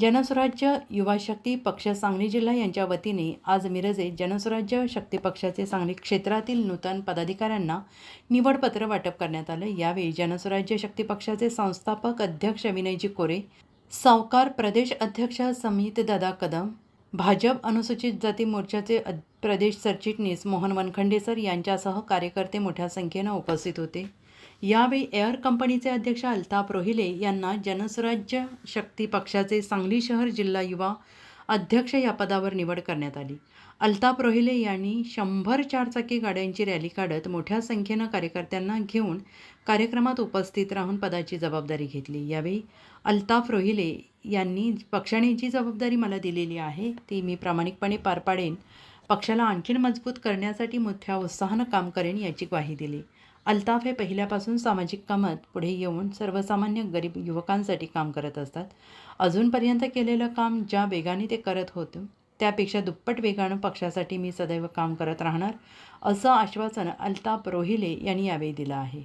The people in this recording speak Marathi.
जनस्वराज्य युवा शक्ती पक्ष सांगली जिल्हा यांच्या वतीने आज मिरजे जनस्वराज्य शक्ती पक्षाचे सांगली क्षेत्रातील नूतन पदाधिकाऱ्यांना निवडपत्र वाटप करण्यात आलं. यावेळी जनस्वराज्य शक्ती पक्षाचे संस्थापक अध्यक्ष विनयजी कोरे सावकार प्रदेश अध्यक्ष समितदादा कदम भाजप अनुसूचित जाती मोर्चाचे प्रदेश सरचिटणीस मोहन वनखंडे सर यांच्यासह कार्यकर्ते मोठ्या संख्येनं उपस्थित होते. यावेळी एअर कंपनीचे अध्यक्ष अल्ताफ रोहिले यांना जनस्वराज्य शक्ती पक्षाचे सांगली शहर जिल्हा युवा अध्यक्ष या पदावर निवड करण्यात आली. अल्ताफ रोहिले यांनी शंभर चारचाकी गाड्यांची रॅली काढत मोठ्या संख्येनं कार्यकर्त्यांना घेऊन कार्यक्रमात उपस्थित राहून पदाची जबाबदारी घेतली. यावेळी अल्ताफ रोहिले यांनी पक्षाने जी जबाबदारी मला दिलेली आहे ती मी प्रामाणिकपणे पार पाडेन. पक्षाला आणखीन मजबूत करण्यासाठी मोठ्या उत्साहानं काम करेन याची ग्वाही दिली. अल्ताफ हे पहिल्यापासून सामाजिक कामात पुढे येऊन सर्वसामान्य गरीब युवकांसाठी काम करत असतात. अजूनपर्यंत केलेलं काम ज्या वेगाने ते करत होतं त्यापेक्षा दुप्पट वेगानं पक्षासाठी मी सदैव काम करत राहणार असं आश्वासन अल्ताफ रोहिले यांनी यावेळी दिलं आहे.